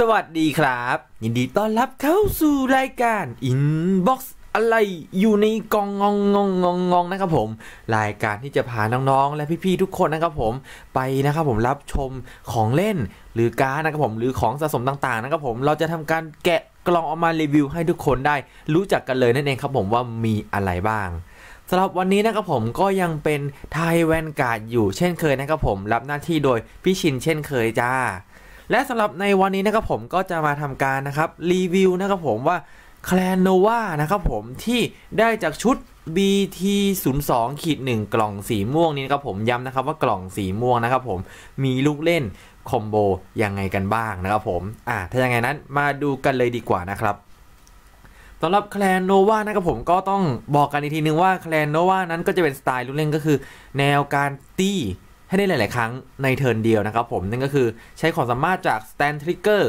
สวัสดีครับ ยินดีต้อนรับเข้าสู่รายการ Inbox อะไรอยู่ในกองงองงองงองงองนะครับผม รายการที่จะพาน้องๆ และพี่ๆทุกคนนะครับผมไปนะครับผมรับชมของเล่น หรือการดนะครับผมหรือของสะสมต่างๆนะครับผมเราจะทำการแกะกล่องออกมารีวิวให้ทุกคนได้ รู้จักกันเลยนั่นเองครับผมว่ามีอะไรบ้างสำหรับวันนี้นะครับผมก็ยังเป็นไทยแวนการ์ดอยู่เช่นเคยนะครับผมรับหน้าที่โดยพี่ชินเช่นเคยจ้า และสำหรับในวันนี้นะครับผมก็จะมาทำการนะครับรีวิวนะครับผมว่าแคลนโนวานะครับผมที่ได้จากชุด BT 0 2 ขีด1กล่องสีม่วงนี้นะครับผมย้ำนะครับว่ากล่องสีม่วงนะครับผมมีลูกเล่นคอมโบยังไงกันบ้างนะครับผมอ่าถ้าอย่างไงนั้นมาดูกันเลยดีกว่านะครับสำหรับแคลนโนวานะครับผมก็ต้องบอกกันอีกทีนึงว่าแคลนโนวานั้นก็จะเป็นสไตล์ลูกเล่นก็คือ แนวการตี ให้ได้หลาย ๆ ครั้งในเทิร์นเดียวนะครับผมนั่นก็คือใช้ความสามารถจาก Stand Trigger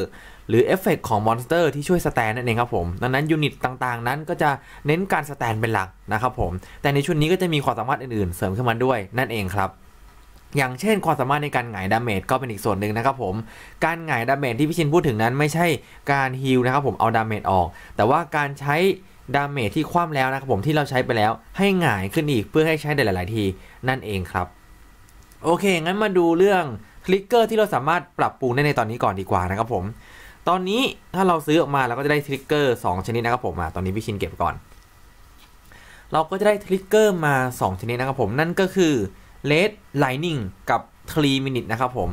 หรือเอฟเฟกของมอนสเตอร์ที่ช่วยสแตนนั่นเองครับผม ดังนั้นยูนิตต่างๆ นั้นก็จะเน้นการสแตนเป็นหลักนะครับผม แต่ในชุดนี้ก็จะมีความสามารถอื่นๆ เสริมขึ้นมาด้วยนั่นเองครับ อย่างเช่นความสามารถในการหงายดาเมจก็เป็นอีกส่วนหนึ่งนะครับผม การหงายดาเมจที่พี่ชินพูดถึงนั้นไม่ใช่การฮิลนะครับผมเอาดาเมจออก แต่ว่าการใช้ดาเมจที่คว่ำแล้วนะครับผมที่เราใช้ไปแล้วให้หงายขึ้นอีกเพื่อให้ใช้ได้หลาย ๆ ทีนั่นเองครับ โอเค งั้นมาดูเรื่องคลิกเกอร์ที่เราสามารถปรับปรุงได้ในตอนนี้ก่อนดีกว่านะครับผม ตอนนี้ถ้าเราซื้อออกมาเราก็จะได้ทริกเกอร์2ชนิดนะครับผมอะตอนนี้พี่ชินเก็บก่อน เราก็จะได้ทริกเกอร์มา 2 ชนิดนะครับผม นั่นก็คือ Red Lightning กับ3 Minute นะครับผม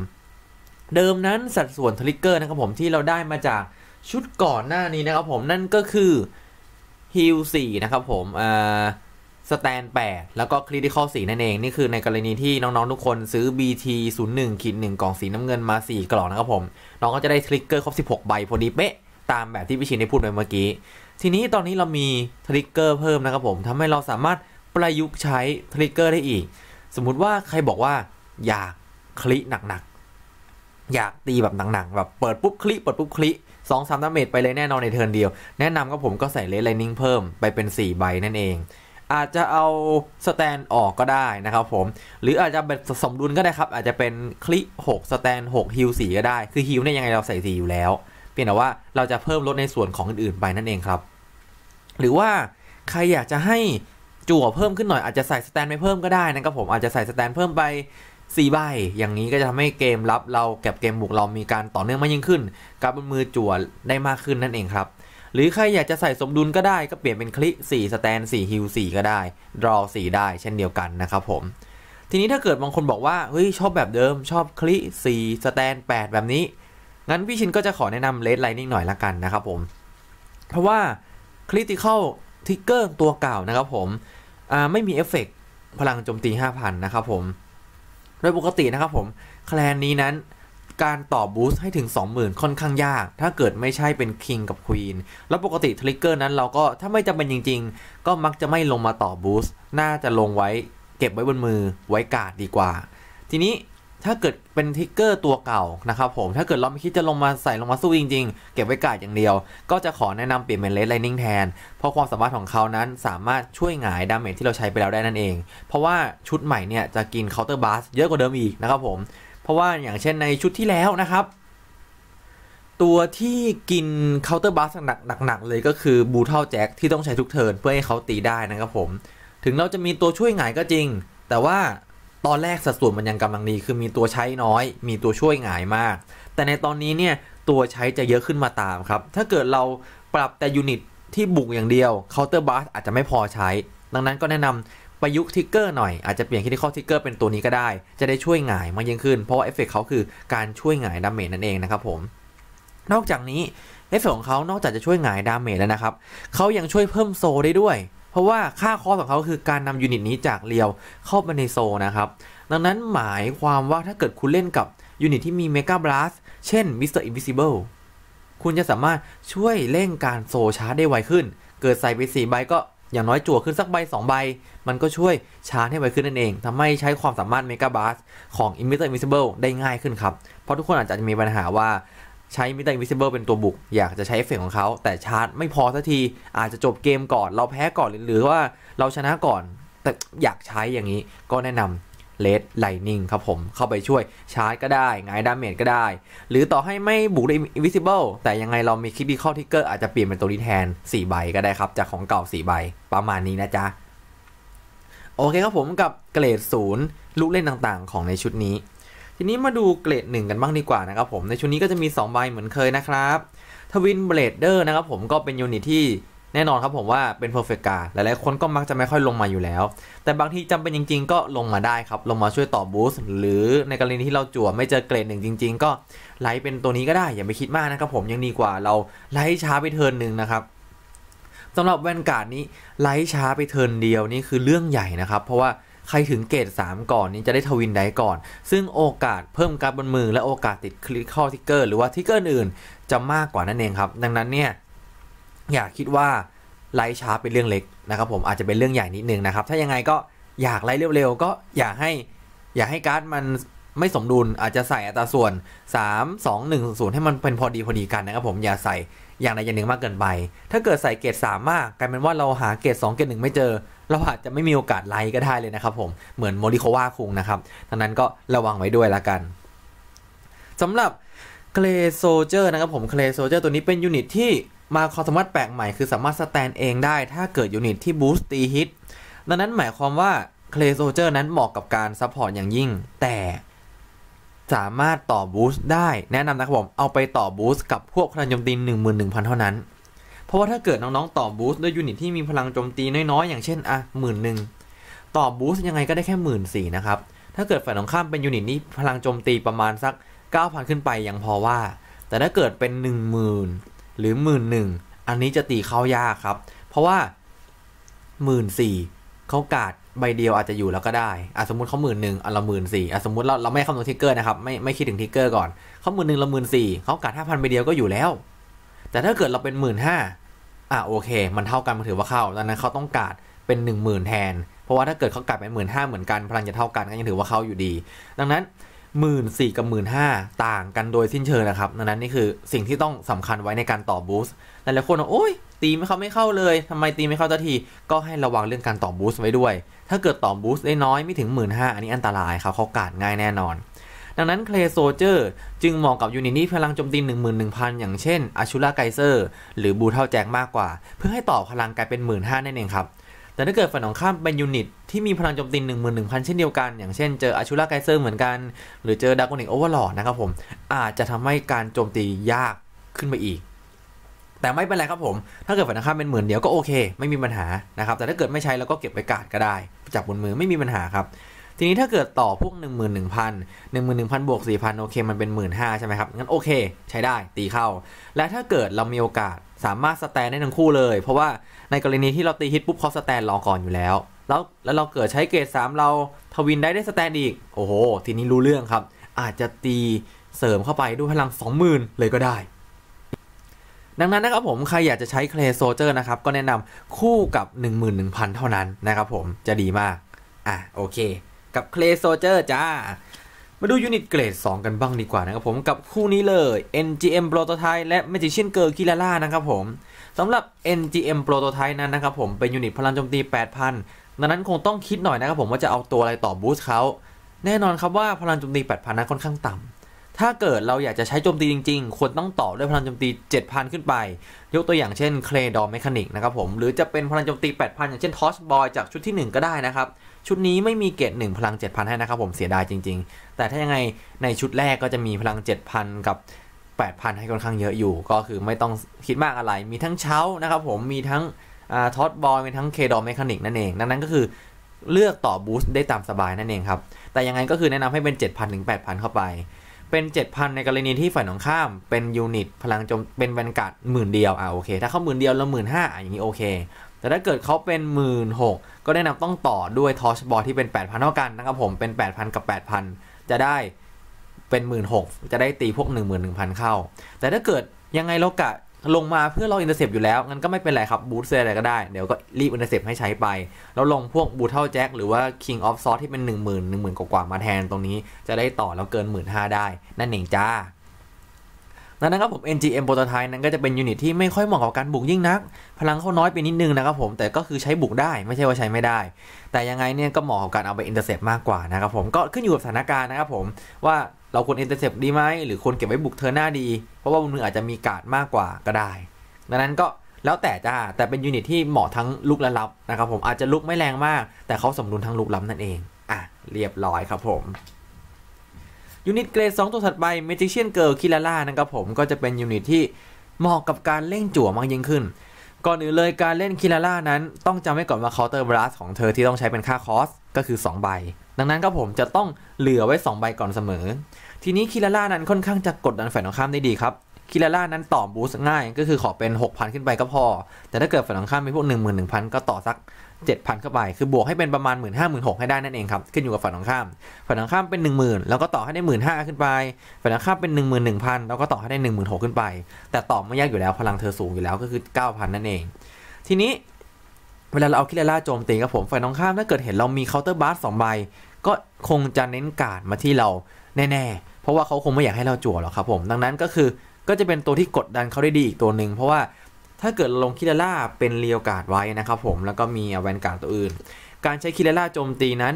เดิมนั้นสัดส่วนทริกเกอร์นะครับผมที่เราได้มาจากชุดก่อนหน้านี้นะครับผมนั่นก็คือ Heal 4นะครับผมอ่า สแตน 8 แล้วก็คริติคอล4นั่นเอง นี่คือในกรณีที่น้อง ๆ ทุกคนซื้อ BT 0 1ขีด1กล่องสีน้ำเงินมา 4 กล่องนะครับผม น้องก็จะได้ทริกเกอร์ครบ 16 ใบ พอดีเป๊ะ ตามแบบที่พี่ชินได้พูดไปเมื่อกี้ ทีนี้ตอนนี้เรามีทริกเกอร์เพิ่มนะครับผมทำให้เราสามารถประยุกต์ใช้ทริกเกอร์ได้อีก สมมุติว่าใครบอกว่าอยากคลิหนักๆ อยากตีแบบหนักๆ แบบเปิดปุ๊บคลิเปิดปุ๊บคลิสองสามดาเมจไปเลยแน่นอนในเทิร์นเดียว แนะนำก็ผมก็ใส่เลสไลนิ่งเพิ่มไปเป็น 4 ใบนั่นเอง อาจจะเอาสแตนออกก็ได้นะครับผม หรืออาจจะแบบสมดุลก็ได้ครับ อาจจะเป็นคลิ6สแตน6ฮิล4ก็ได้ คือฮิลเนี่ยยังไงเราใส่4อยู่แล้ว เพียงแต่ว่าเราจะเพิ่มลดในส่วนของอื่นๆไปนั่นเองครับ หรือว่าใครอยากจะให้จั่วเพิ่มขึ้นหน่อยอาจจะใส่สแตนไปเพิ่มก็ได้นะครับผมอาจจะใส่สแตนเพิ่มไป4ใบอย่างนี้ก็จะทำให้เกมรับเราเก็บเกมบุกเรามีการต่อเนื่องมากยิ่งขึ้นการบนมือจั่วได้มากขึ้นนั่นเองครับ หรือใครอยากจะใส่สมดุลก็ได้ก็เปลี่ยนเป็นคลิ4สแตน4ฮิล4ก็ได้ draw 4ได้เช่นเดียวกันนะครับผม ทีนี้ถ้าเกิดบางคนบอกว่าเฮ้ยชอบแบบเดิมชอบคลิ4สแตน8 แบบนี้ งั้นพี่ชินก็จะขอแนะนำเลดไลนิ่งหน่อยละกันนะครับผม เพราะว่า critical trigger ตัวเก่านะครับผมไม่มีเอฟเฟกพลังโจมตี 5,000 นะครับผม โดยปกตินะครับผม แคลนนี้นั้น การต่อบูสต์ให้ถึง 20,000 ค่อนข้างยาก ถ้าเกิดไม่ใช่เป็นคิงกับควีนแล้วปกติทริกเกอร์นั้นเราก็ถ้าไม่จำเป็นจริง ๆ ก็มักจะไม่ลงมาต่อบูสต์น่าจะลงไว้เก็บไว้บนมือไว้กาดดีกว่า ทีนี้ถ้าเกิดเป็นทิกเกอร์ตัวเก่านะครับผม ถ้าเกิดเราไม่คิดจะลงมาใส่ลงมาสู้จริงๆ เก็บไว้กาดอย่างเดียว ก็จะขอแนะนำเปลี่ยนเป็นเลสไลนิ่งแทน เพราะความสามารถของเขานั้นสามารถช่วยหงายดาเมจที่เราใช้ไปแล้วได้นั่นเอง เพราะว่าชุดใหม่เนี่ยจะกินเคาน์เตอร์บาสเยอะกว่าเดิมอีกนะครับผม เพราะว่าอย่างเช่นในชุดที่แล้วนะครับ ตัวที่กินเคาน์เตอร์บาสหนักๆเลยก็คือบูเทลแจ็คที่ต้องใช้ทุกเทิร์นเพื่อให้เขาตีได้นะครับผม ถึงเราจะมีตัวช่วยหงายก็จริง แต่ว่าตอนแรกสัดส่วนมันยังกำลังดีคือมีตัวใช้น้อย มีตัวช่วยหงายมาก แต่ในตอนนี้เนี่ยตัวใช้จะเยอะขึ้นมาตามครับ ถ้าเกิดเราปรับแต่ยูนิตที่บุกอย่างเดียวเคาน์เตอร์บาสอาจจะไม่พอใช้ ดังนั้นก็แนะนำ ประยุกต์ทิกเกอร์หน่อย อาจจะเปลี่ยนคิดข้อทิกเกอร์เป็นตัวนี้ก็ได้ จะได้ช่วยหงายมากยิ่งขึ้น เพราะว่าเอฟเฟกเขาคือการช่วยหงายดาเมจนั่นเองนะครับผม นอกจากนี้เอฟเฟกของเขานอกจากจะช่วยหงายดาเมจแล้วนะครับเขายังช่วยเพิ่มโซได้ด้วย เพราะว่าค่าคอสของเขาคือการนำยูนิตนี้จากเรียวเข้าไปในโซนะครับ ดังนั้นหมายความว่าถ้าเกิดคุณเล่นกับยูนิตที่มีเมกาบลัสเช่นมิสเตอร์อินวิซิเบิลคคุณจะสามารถช่วยเร่งการโซชาร์จได้ไวขึ้น เกิดใส่ไป4ใบก็ อย่างน้อยจั่วขึ้นสักใบ 2 ใบ มันก็ช่วยชาร์จให้ไวขึ้นนั่นเองทำให้ใช้ความสามารถเมกาบาสของ Emitter Invisible ได้ง่ายขึ้นครับ เพราะทุกคนอาจจะมีปัญหาว่าใช้ Emitter Invisible เป็นตัวบุก อยากจะใช้เอฟเฟกของเขา แต่ชาร์จไม่พอสักที อาจจะจบเกมก่อน เราแพ้ก่อนหรือว่าเราชนะก่อน แต่อยากใช้อย่างนี้ก็แนะนำ เลดไลนิ่งครับผมเข้าไปช่วยชาร์จก็ได้ไงดาเมจก็ได้ หรือต่อให้ไม่บุกได้ invisible แต่ยังไงเรามีคิดดีข้อทิกเกอร์อาจจะเปลี่ยนเป็นตัวนี้แทน 4 ใบก็ได้ครับ จากของเก่า 4 ใบประมาณนี้นะจ๊ะ โอเคครับผมกับเกรดศูนย์ลูกเล่นต่างๆ ของในชุดนี้ ทีนี้มาดูเกรดหนึ่งกันบ้างดีกว่านะครับผมในชุดนี้ก็จะมี 2 ใบเหมือนเคยนะครับทวินเบลเดอร์นะครับผมก็เป็นยูนิตที่ แน่นอนครับผมว่าเป็น perfect guard หลายๆคนก็มักจะไม่ค่อยลงมาอยู่แล้ว แต่บางทีจำเป็นจริง ๆ ก็ลงมาได้ครับ ลงมาช่วยต่อบูสต์หรือในกรณีที่เราจั่วไม่เจอเกรดหนึ่งจริง ๆ ก็ไลท์เป็นตัวนี้ก็ได้ อย่าไปคิดมากนะครับผมยังดีกว่าเราไลท์ช้าไปเทิร์นหนึ่งนะครับสำหรับแวนการ์ดนี้ไลท์ช้าไปเทิร์นเดียวนี่คือเรื่องใหญ่นะครับเพราะว่าใครถึงเกรด3 ก่อนนี้จะได้ทวินได้ก่อน ซึ่งโอกาสเพิ่มการบนมือและโอกาสติดคลิกข้อทิกเกอร์หรือว่าทิกเกอร์อื่นจะมากกว่านั่นเองครับ ดังนั้นเนี่ย อย่าคิดว่าไลท์ช้าเป็นเรื่องเล็กนะครับผมอาจจะเป็นเรื่องใหญ่นิดนึงนะครับ ถ้ายังไงก็อยากไลท์เร็วๆก็อยากให้อยากให้การ์ดมันไม่สมดุลอาจจะใส่อัตราส่วน 3 2 1 0 ให้มันเป็นพอดีพอดีกันนะครับผมอย่าใส่อย่างใดอย่างหนึ่งมากเกินไป ถ้าเกิดใส่เกรด3มากกลายเป็นว่าเราหาเกรด2เกรด1ไม่เจอ เราอาจจะไม่มีโอกาสไลท์ก็ได้เลยนะครับผมเหมือนโมริโควาคุงนะครับดังนั้นก็ระวังไว้ด้วยละกันสำหรับเคลโซเจอร์นะครับผมเคลโซเจอร์ตัวนี้เป็นยูนิตที่ มาความสามารถแปลกใหม่คือสามารถสแตนเองได้ถ้าเกิดยูนิตที่บูสต์ตีฮิตดังนั้นหมายความว่าเคลโซเจอร์นั้นเหมาะกับการซัพพอร์ตอย่างยิ่ง แต่สามารถต่อบูสต์ได้แนะนำนะครับผมเอาไปต่อบูสต์กับพวกพลังโจมตี 11,000 เท่านั้น เพราะว่าถ้าเกิดน้องๆต่อบูสต์ด้วยยูนิตที่มีพลังโจมตีน้อยๆ อย่างเช่นอะหมื่นหนึ่งต่อบูสต์ยังไงก็ได้แค่หมื่นสี่นะครับ ถ้าเกิดฝ่ายตรงข้ามเป็นยูนิตนี้พลังโจมตีประมาณสัก 9,000 ขึ้นไปยังพอว่า แต่ถ้าเกิดเป็น 10,000 หรือหมื่นหนึ่งอันนี้จะตีเข้ายากครับ เพราะว่าหมื่นสี่เขากาดใบเดียวอาจจะอยู่แล้วก็ได้อะสมมติเขาหมื่นหนึ่งอันละหมื่นสี่อะสมมติเราเราไม่คำนวณทิกเกอร์นะครับไม่ไม่คิดถึงทิกเกอร์ก่อนเขาหมื่นหนึ่งละหมื่นสี่เขากาดห้าพันใบเดียวก็อยู่แล้ว แต่ถ้าเกิดเราเป็นหมื่นห้าอะโอเค มันเท่ากันมันถือว่าเข้าดังนั้นเขาต้องกาดเป็นหนึ่งหมื่นแทน เพราะว่าถ้าเกิดเขากาดเป็นหมื่นห้าเหมือนกันพลังจะเท่ากันก็ยังถือว่าเข้าอยู่ดี ดังนั้น หมื่นสี่กับหมื่นห้าต่างกันโดยสิ้นเชิงนะครับ ดังนั้นนี่คือสิ่งที่ต้องสำคัญไว้ในการต่อบูสต์หลายๆคนโอ้ยตีไม่เข้าไม่เข้าเลยทำไมตีไม่เข้าทันทีก็ให้ระวังเรื่องการต่อบูสต์ไว้ด้วย ถ้าเกิดต่อบูสต์ได้น้อยไม่ถึงหมื่นห้าอันนี้อันตรายครับเขากาดง่ายแน่นอน ดังนั้นเคลโซเจอร์จึงเหมาะกับยูนิตที่พลังโจมตี 11,000 อย่างเช่นอาชูราไกเซอร์หรือบูเทลแจ็คมากกว่า เพื่อให้ต่อพลังกลายเป็น 15,000นั่นเองครับ แต่ถ้าเกิดฝั่งของข้ามเป็นยูนิตที่มีพลังโจมตี11,000 เช่นเดียวกัน อย่างเช่นเจออาชูราไกเซอร์เหมือนกัน หรือเจอดากอนิกโอเวอร์ลอดนะครับผม อาจจะทำให้การโจมตียากขึ้นไปอีก แต่ไม่เป็นไรครับผม ถ้าเกิดฝั่งตรงข้ามเป็นหมื่นเดียวก็โอเค ไม่มีปัญหานะครับ แต่ถ้าเกิดไม่ใช้แล้วก็เก็บไว้กาดก็ได้ จับบนมือไม่มีปัญหาครับทีนี้ถ้าเกิดต่อพวก 1 1 0 0 0 1 1 0 0 0 บวก 4,000 โอเค มันเป็น 1 5 0 0 0ใช่ไหมครับ งั้นโอเค ใช้ได้ตีเข้า และถ้าเกิดเรามีโอกาสสามารถสแตนได้ทั้งคู่เลย เพราะว่า ในกรณีที่เราตีฮิตปุ๊บเขาสแตนรอก่อนอยู่แล้ว แล้วแล้วเราเกิดใช้เกรด3เราทวินได้ได้สแตนอีก โอ้โห ทีนี้รู้เรื่องครับ อาจจะตีเสริมเข้าไปด้วยพลัง 20,000 เลยก็ได้ ดังนั้นนะครับผมใครอยากจะใช้เคลโซเจอร์นะครับ ก็แนะนำคู่กับ 11,000 เท่านั้นนะครับผมจะดีมาก อะโอเค กับเคลโซเจอร์จ้ามาดูยูนิตเกรด 2 กันบ้างดีกว่านะครับผมกับคู่นี้เลย NGM Prototype และ Magician Girl Kirara นะครับผม สำหรับ NGM Prototype นั้นนะครับผมเป็นยูนิตพลังโจมตี 8,000 ดังนั้นคงต้องคิดหน่อยนะครับผมว่าจะเอาตัวอะไรต่อบูสต์เขาแน่นอนครับว่าพลังโจมตี 8,000 นั้นค่อนข้างต่ำ ถ้าเกิดเราอยากจะใช้โจมตีจริงๆ ควรต้องต่อด้วยพลังโจมตี 7,000 ขึ้นไป ยกตัวอย่างเช่นเคลดอ m เมคานิกนะครับผม หรือจะเป็นพลังโจมตี 8,000 อย่างเช่นทอสบอยจากชุดที่ 1 ก็ได้นะครับ ชุดนี้ไม่มีเกรด1พลัง 7,000 ให้นะครับผมเสียดายจริง ๆ แต่ถ้ายังไงในชุดแรกก็จะมีพลัง 7,000 กับ 8,000 ให้ค่อนข้างเยอะอยู่ ก็คือไม่ต้องคิดมากอะไร มีทั้งเช้านะครับผมมีทั้งท็อสบอยมีทั้งเคดอ m เมคานิกนั่นเองดังนั้นก็คือเลือกต่อบูสต์ได้ตามสบายนั่นเองครับ แต่ยังไงก็คือแนะนำให้เป็น 7,000 ถึง 8,000 เข้าไป เป็น 7,000 ในกรณีที่ฝ่ายตรงข้ามเป็นยูนิตพลังจมเป็นแวนการ์ดหมื่นเดียวอะโอเค ถ้าเขาหมื่นเดียวแล้วหมื่นห้าอย่างนี้โอเค แต่ถ้าเกิดเขาเป็นหมื่นหกก็แนะนำต้องต่อด้วยทอชบอลที่เป็น 8,000 เท่ากันนะครับผมเป็น 8,000 กับ 8,000 จะได้ เป็นหมื่นหกจะได้ตีพวก11,000เข้า แต่ถ้าเกิดยังไงเรากะลงมาเพื่อรออินเตอร์เซปอยู่แล้ว งั้นก็ไม่เป็นไรครับบูทเซอะไรก็ได้ เดี๋ยวก็รีบอินเตอร์เซปให้ใช้ไป แล้วลงพวกบูทเท่าแจ็คหรือว่า King of s o r ที่เป็น 1 0 0 0 0 1 0,000 กว่ามาแทนตรงนี้จะได้ต่อแล้วเกิน 1 5ื่นได้ นั่นเองจ้าดังนั้นครับผม NGM Prototype นั้นก็จะเป็นยูนิตที่ไม่ค่อยเหมาะกับการบุกยิ่งนัก พลังเขาน้อยไปนิดนึงนะครับผม แต่ก็คือใช้บุกได้ไม่ใช่ว่าใช้ไม่ได้ แต่ยังไงเนี่ยก็เหมาะกับการเอาไปอินเตอร์เซปมากกว่านะครับผม ก็ขึ้นอยู่กับสถานการณ์นะครับผมว่า เราควรอินเตอร์เซปดีไหมหรือควรเก็บไว้บุกเธอหน้าดี เพราะว่าบนมืออาจจะมีการ์ดมากกว่าก็ได้ ดังนั้นก็แล้วแต่จ้าแต่เป็นยูนิตที่เหมาะทั้งลุกและรับนะครับผมอาจจะลุกไม่แรงมาก แต่เขาสมดุลทั้งลุกรับนั่นเองอะเรียบร้อยครับผมยูนิตเกรด2ตัวถัดไป Magician Girl k i l a l a นะครับผมก็จะเป็นยูนิตที่เหมาะกับการเล่นจั่วมากยิ่งขึ้น ก่อนอื่นเลยการเล่นคิลาล่านั้น ต้องจำไว้ก่อนว่าเคาน์เตอร์บลัสของเธอที่ต้องใช้เป็นค่าคอสก็คือ 2 ใบ ดังนั้นก็ผมจะต้องเหลือไว้ 2 ใบก่อนเสมอ ทีนี้คิลาล่านั้นค่อนข้างจะกดดันฝ่ายตรงข้ามได้ดีครับคิลาล่านั้นต่อบูสง่ายก็คือขอเป็น 6,000 ขึ้นไปก็พอ แต่ถ้าเกิดฝ่ายตรงข้ามเป็นพวก 11,000 ก็ต่อสัก 7,000 เข้าไป คือบวกให้เป็นประมาณ 1 5 0 0 0 0 6ให้ได้นั่นเองครับ ขึ้นอยู่กับฝั่งตรงข้ามฝั่งตรงข้ามเป็น 10,000 แล้วก็ต่อให้ได้ 15,000ขึ้นไปฝั่งตรงข้ามเป็น 11,000 แล้วก็ต่อให้ได้ 16,000ขึ้นไป แต่ต่อไม่ยากอยู่แล้วพลังเธอสูงอยู่แล้วก็คือ 9,000 นั่นเอง ทีนี้ เวลาเราเอาคิเลล่าโจมตีครับผมฝ่ายตรงข้ามถ้าเกิดเห็นเรามีเคาน์เตอร์บาร์สองใบก็คงจะเน้นการ์ดมาที่เราแน่ๆ เพราะว่าเขาคงไม่อยากให้เราจั่วหรอกครับผม ดังนั้นก็คือก็จะเป็นตัวที่กดดันเขาได้ดีอีกตัวหนึ่งเพราะว่าถ้าเกิดลงคิเลล่าเป็นเรียวการ์ดไว้นะครับผมแล้วก็มีแวนการ์ดตัวอื่น การใช้คิเลล่าโจมตีนั้น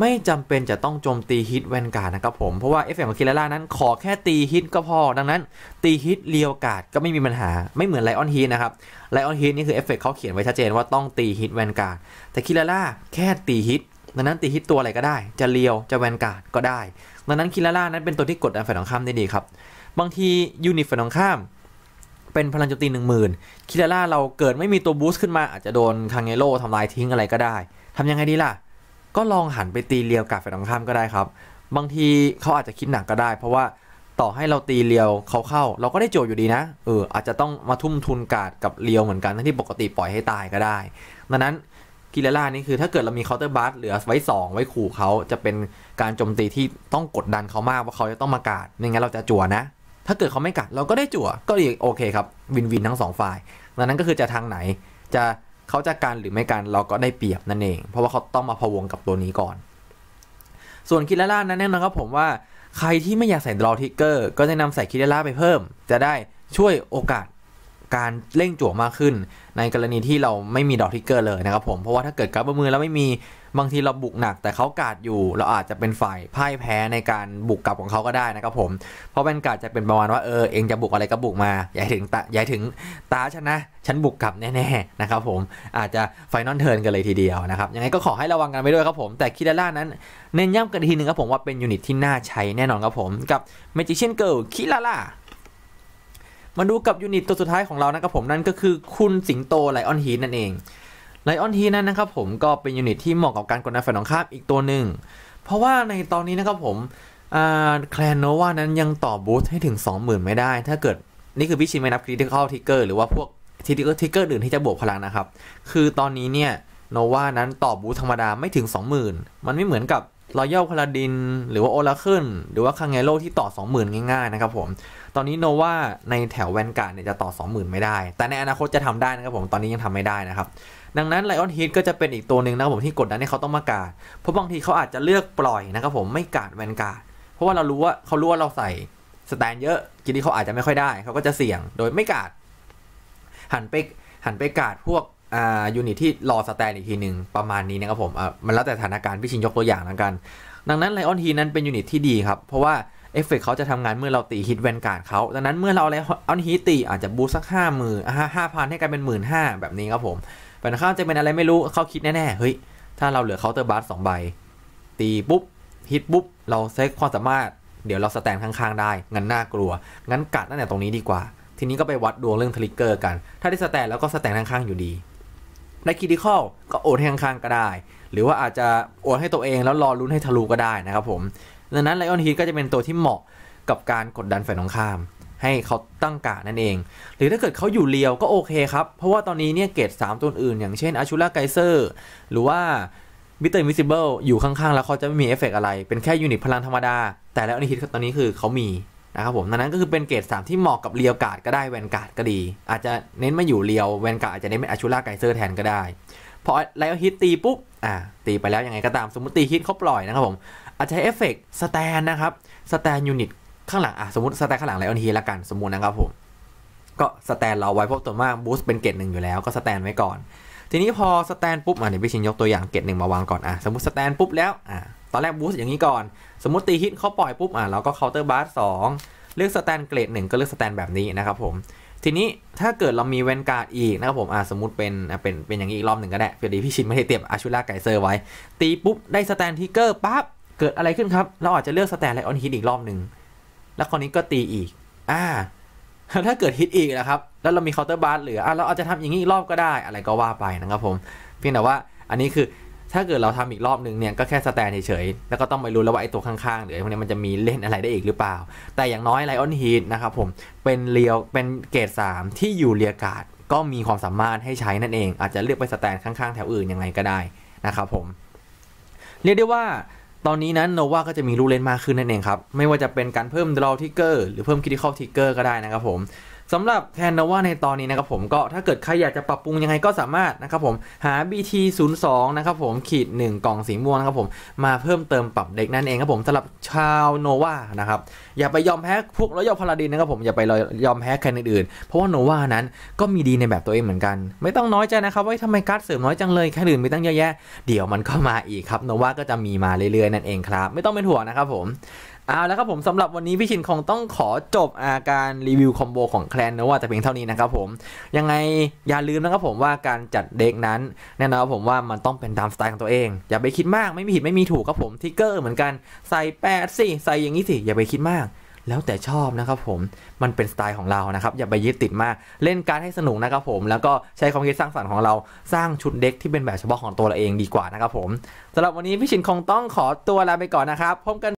ไม่จำเป็นจะต้องโจมตีฮิตแวนการ์ดนะครับผม เพราะว่าเอฟเฟกต์ของคิเลล่านั้น ขอแค่ตีฮิตก็พอ ดังนั้น ตีฮิตเรียวกาดก็ไม่มีปัญหา ไม่เหมือนไลออนฮีนะครับ ไลออนฮีนี่คือเอฟเฟกต์เขาเขียนไว้ชัดเจนว่าต้องตีฮิตแวนการ์ด แต่คิเลล่าแค่ตีฮิต ดังนั้นตีฮิตตัวอะไรก็ได้ จะเรียว จะแวนการ์ดก็ได้ ดังนั้นคิเลล่านั้นเป็นตัวที่กดดันฝ่ายตรงข้ามได้ดีครับ บางทียูนิตฝ่ายตรงข้ามเป็นพลังโจมตีหนึ่งหมื่นคิลาร่าเราเกิดไม่มีตัวบูสต์ขึ้นมาอาจจะโดนคังเงโร่ทำลายทิ้งอะไรก็ได้ทำยังไงดีล่ะ ก็ลองหันไปตีเลียวกับฝ่ายตรงข้ามก็ได้ครับ บางทีเขาอาจจะคิดหนักก็ได้ เพราะว่าต่อให้เราตีเลียวเขาเข้า เราก็ได้โจทย์อยู่ดีนะเอออาจจะต้องมาทุ่มทุนกาดกับเลียวเหมือนกันทั้งที่ปกติปล่อยให้ตายก็ได้ ดังนั้นกิเลล่านี่คือถ้าเกิดเรามีเคาน์เตอร์บัสเหลือไว้ 2 ไว้ขู่เขาจะเป็นการโจมตีที่ต้องกดดันเขามากว่าเขาจะต้องมากาดไม่งั้นเราจะจั่วนะ ถ้าเกิดเขาไม่กัดเราก็ได้จั่วก็โอเคครับวินวินทั้งสองฝ่ายดังนั้นก็คือจะทางไหนจะ เขาจะการหรือไม่การเราก็ได้เปรียบนั่นเอง เพราะว่าเขาต้องมาพะวงกับตัวนี้ก่อน ส่วนคิดล่านั้นแน่นอนครับผมว่าใครที่ไม่อยากใส่ดรอทิกเกอร์ก็จะนำใส่คิดล่าไปเพิ่ม จะได้ช่วยโอกาสการเร่งจั่วมากขึ้น ในกรณีที่เราไม่มีดรอทิกเกอร์เลยนะครับผมเพราะว่าถ้าเกิดกราฟมือแล้วไม่มี บางทีเราบุกหนักแต่เขากาดอยู่ เราอาจจะเป็นฝ่ายพ่ายแพ้ในการบุกกลับของเขาก็ได้นะครับผม เพราะเป็นกาดจะเป็นประมาณว่าเออเองจะบุกอะไรก็บุกมาอย่าถึงตาอย่าถึงตาฉันนะฉันบุกกลับแน่ๆนะครับผมอาจจะไฟนอลเทิร์นกันเลยทีเดียวนะครับยังไงก็ขอให้ระวังกันไปด้วยครับผม แต่คิดล่านั้นเน้นย้ำกันทีนึงครับผมว่าเป็นยูนิตที่น่าใช้แน่นอนครับผมกับ Magician Girl คิลาล่ามาดูกับยูนิตตัวสุดท้ายของเรานะครับผมนั่นก็คือคุณสิงโตไลออนฮีนั่นเอง ไลออนฮีนั้นนะครับผมก็เป็นยูนิตที่เหมาะกับการกดดันฝ่ายตรงข้ามอีกตัวหนึ่ง เพราะว่าในตอนนี้นะครับผมแคลนโนวานั้นยังต่อบูสต์ให้ถึง 20,000 ไม่ได้ ถ้าเกิดนี่คือพี่ชิมไม่นับคริติคอลทิกเกอร์หรือว่าพวกทิกเกอร์ทิกเกอร์อื่นที่จะบวกพลังนะครับ คือตอนนี้เนี่ยโนวานั้นต่อบูสต์ธรรมดาไม่ถึง 20,000 มันไม่เหมือนกับรอยัลพาลาดิน หรือว่าโอลาเคิลหรือว่าคังเงโรที่ต่อ 20,000 ง่ายๆนะครับผม ตอนนี้โนวาในแถวแวนการ์ดเนี่ยจะต่อ 20,000 ไม่ได้ แต่ในอนาคตจะทำได้นะครับผม ตอนนี้ยังทำไม่ได้นะครับ ดังนั้นไลออนฮีทก็จะเป็นอีกตัวหนึ่งนะครับผมที่กดดันให้เขาต้องมากาดเพราะบางทีเขาอาจจะเลือกปล่อยนะครับผมไม่กาดแวนการ์ดเพราะว่าเรารู้ว่าเขารู้ว่าเราใส่สแตนเยอะกินที่เขาอาจจะไม่ค่อยได้ เขาก็จะเสี่ยงโดยไม่กาดหันไปหันไปกาดพวกอ่ายูนิตที่รอสแตนอีกทีหนึ่งประมาณนี้นะครับผมอ่ามันแล้วแต่สถานการณ์พี่ชินยกตัวอย่างแล้วกัน ดังนั้นไลออนฮีนั้นเป็นยูนิตที่ดีครับ เพราะว่าเอฟเฟกเขาจะทำงานเมื่อเราตีฮิตแวนการ์ดเขาดังนั้นเมื่อเราอะไรออนฮีตีอาจจะบูสักห้าหมื่นห้าพันให้กลายเป็นหมื่นห้าแบบนี้ครับผม ฝ่ายตรงข้ามจะเป็นอะไรไม่รู้เขาคิดแน่ๆเฮ้ยถ้าเราเหลือเคาน์เตอร์บาร์สองใบ ตีปุ๊บฮิตปุ๊บเราเซ็กความสามารถเดี๋ยวเราสแตนข้างๆได้ งั้นน่ากลัว งั้นกัดตั้งแต่ตรงนี้ดีกว่า ทีนี้ก็ไปวัดดวงเรื่องทริกเกอร์กัน ถ้าได้สแตนแล้วก็สแตนข้างๆอยู่ดี ในคิดิคอลก็โอนให้ข้างๆก็ได้ หรือว่าอาจจะโอนให้ตัวเองแล้วรอลุ้นให้ทะลุก็ได้นะครับผม ดังนั้นไลออนฮีทก็จะเป็นตัวที่เหมาะกับการกดดันฝ่ายตรงข้าม ให้เขาตั้งกานั่นเอง หรือถ้าเกิดเขาอยู่เลียวก็โอเคครับ เพราะว่าตอนนี้เนี่ยเกต3ตัวอื่น อย่างเช่นอาชูล่าไกเซอร์หรือว่ามิเตอร์มิสิเบิลอยู่ข้างๆ แล้วเขาจะไม่มีเอฟเฟกอะไร เป็นแค่ยูนิตพลังธรรมดา แต่แล้วอันนี้ตอนนี้คือเขามีนะครับผมดังนั้นก็คือเป็นเกรด3 ที่เหมาะกับเรียวกาดก็ได้แวนกาดก็ดี อาจจะเน้นมาอยู่เรียวแวนกาดอาจจะเน้นเป็นอาชูล่าไกเซอร์แทนก็ได้พอไลออนฮิตตีปุ๊บอ่าตีไปแล้วยังไงก็ตามสมมติตีฮิตเขาปล่อยนะครับผมอาจจะใช้เอฟเฟกต์สแตนนะครับสแตนยูนิต ข้างหลังอะสมมติสแตนข้างหลังไลออนฮีละกันสมมตินะครับผม ก็สแตนเราไว้เพราะตัวมากบูสต์เป็นเกรดหนึ่งอยู่แล้วก็สแตนไว้ก่อน ทีนี้พอสแตนปุ๊บอะเดี๋ยวพี่ชินยกตัวอย่างเกรดหนึ่งมาวางก่อนอะสมมติสแตนปุ๊บแล้วอะตอนแรกบูสต์อย่างนี้ก่อน สมมติตีฮิตเขาปล่อยปุ๊บอะเราก็เคาน์เตอร์บาร์สองเลือกสแตนเกรดหนึ่งก็เลือกสแตนแบบนี้นะครับผมทีนี้ถ้าเกิดเรามีแวนการ์ดอีกนะครับผมอะสมมติเป็นอะเป็นเป็นอย่างนี้อีกรอบหนึ่งก็ได้เพื่อดีพี่ชินไม่ได้เตรียมอาชูล่าไกเซอร์ไว้ ตีปุ๊บได้สแตนทิกเกอร์ปั๊บเกิดอะไรขึ้นครับ เราอาจจะเลือกสแตนไลออนฮิตอีกรอบหนึ่ง แล้วคราวนี้ก็ตีอีก อ่า ถ้าเกิดฮิตอีกนะครับ แล้วเรามีเคาน์เตอร์บาร์เหลืออะเราอาจจะทำอย่างนี้อีกรอบก็ได้ อะไรก็ว่าไปนะครับผม เพียงแต่ว่าอันนี้คือถ้าเกิดเราทำอีกรอบหนึ่งเนี่ยก็แค่สแตนเฉยๆ แล้วก็ต้องไปรู้แล้วว่าไอ้ตัวข้างๆหรือไอ้พวกนี้มันจะมีเล่นอะไรได้อีกหรือเปล่า แต่อย่างน้อยไลออนฮีทนะครับผม เป็นเรียว เป็นเกรด3 ที่อยู่เรียกาดก็มีความสามารถให้ใช้นั่นเอง อาจจะเลือกไปสแตนข้างๆ แถวอื่นยังไงก็ได้นะครับผม เรียกได้ว่า ตอนนี้นั้นโนวาก็จะมีลูกเล่นมากขึ้นนั่นเองครับ ไม่ว่าจะเป็นการเพิ่มดรอทิกเกอร์หรือเพิ่มคิติคอลทิกเกอร์ก็ได้นะครับผม สำหรับแคนโนวาในตอนนี้นะครับผมก็ถ้าเกิดใครอยากจะปรับปรุงยังไงก็สามารถนะครับผมหา BT 0 2 นะครับผมขีด1กล่องสีม่วงนะครับผมมาเพิ่มเติมปรับเด็กนั่นเองครับผมสำหรับชาวโนวานะครับอย่าไปยอมแพ้พวกรอยพาราดินนะครับผมอย่าไปยอมแพ้แคนอื่นๆเพราะว่าโนวานั้นก็มีดีในแบบตัวเองเหมือนกัน ไม่ต้องน้อยใจนะครับว่าทำไมการ์ดเสริมน้อยจังเลยแคนอื่นมีตั้งเยอะแยะเดี๋ยวมันก็มาอีกครับโนวาก็จะมีมาเรื่อยๆนั่นเองครับไม่ต้องเป็นห่วงนะครับผม เอาแล้วครับผมสำหรับวันนี้พี่ชินคงต้องขอจบอาการรีวิวคอมโบของแคลนนะว่าแต่เพียงเท่านี้นะครับผมยังไงอย่าลืมนะครับผมว่าการจัดเด็กนั้นแน่นอนครับผมว่ามันต้องเป็นตามสไตล์ของตัวเอง อย่าไปคิดมากไม่มีผิดไม่มีถูกครับผมทิกเกอร์เหมือนกันใส่แปดสิใส่อย่างนี้สิอย่าไปคิดมาก แล้วแต่ชอบนะครับผมมันเป็นสไตล์ของเรานะครับอย่าไปยึดติดมากเล่นการให้สนุกนะครับผมแล้วก็ใช้ความคิดสร้างสรรค์ของเราสร้างชุดเด็กที่เป็นแบบเฉพาะของตัวเราเองดีกว่านะครับผมสำหรับวันนี้พี่ชินคงต้องขอตัวลาไปก่อนนะครับพบกัน